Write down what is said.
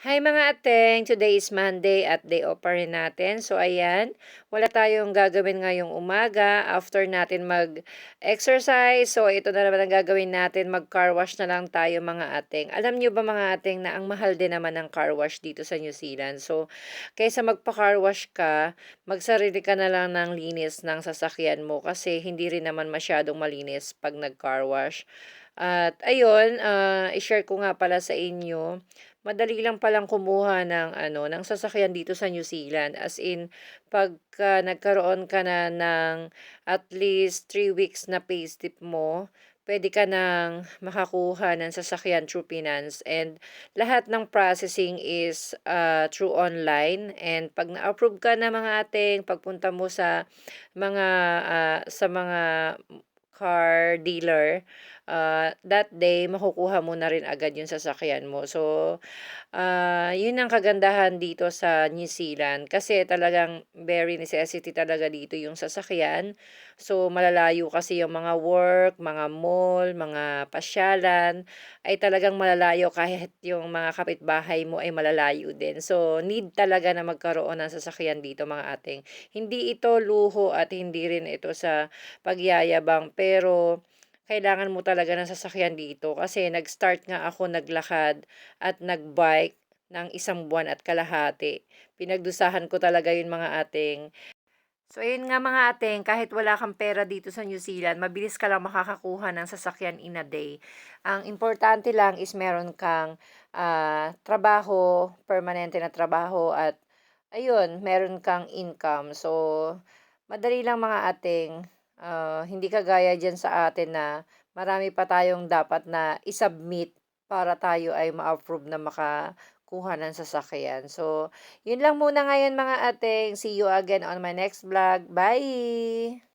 Hi mga ateng! Today is Monday at day off pa rin natin. So ayan, wala tayong gagawin ngayong umaga after natin mag-exercise. So ito na naman ang gagawin natin, mag-car wash na lang tayo mga ateng. Alam nyo ba mga ateng na ang mahal din naman ng car wash dito sa New Zealand. So kaysa magpa-car wash ka, magsarili ka na lang ng linis ng sasakyan mo kasi hindi rin naman masyadong malinis pag nag-car wash. At ayun, ah, i-share ko nga pala sa inyo Madali lang palang kumuha ng ano, ng sasakyan dito sa New Zealand. As in, pagka nagkaroon ka na ng at least 3 weeks na payslip mo, pwede ka nang makakuha ng sasakyan through finance and lahat ng processing is uh, through online and pag na-approve ka na mga ating pagpunta mo sa mga ah, sa mga car dealer, uh, that day makukuha mo na rin agad yung sasakyan mo. So, uh, yun ang kagandahan dito sa New Zealand kasi talagang very necessity talaga dito yung sasakyan. So, malalayo kasi yung mga work, mga mall, mga pasyalan ay talagang malalayo kahit yung mga kapitbahay mo ay malalayo din. So, need talaga na magkaroon ng sasakyan dito mga ating. Hindi ito luho at hindi rin ito sa pagyayabang pero kailangan mo talaga ng sasakyan dito kasi nag-start nga ako naglakad at nagbike ng isang buwan at kalahati. Pinagdusahan ko talaga yun mga ating. So, ayun nga mga ating, kahit wala kang pera dito sa New Zealand, mabilis ka lang makakakuha ng sasakyan in a day. Ang importante lang is meron kang uh, trabaho, permanente na trabaho at ayun, meron kang income. So, madali lang mga ating uh, hindi kagaya dyan sa atin na marami pa tayong dapat na isubmit para tayo ay ma-approve na makakuha ng sasakyan. So, yun lang muna ngayon mga ating. See you again on my next vlog. Bye!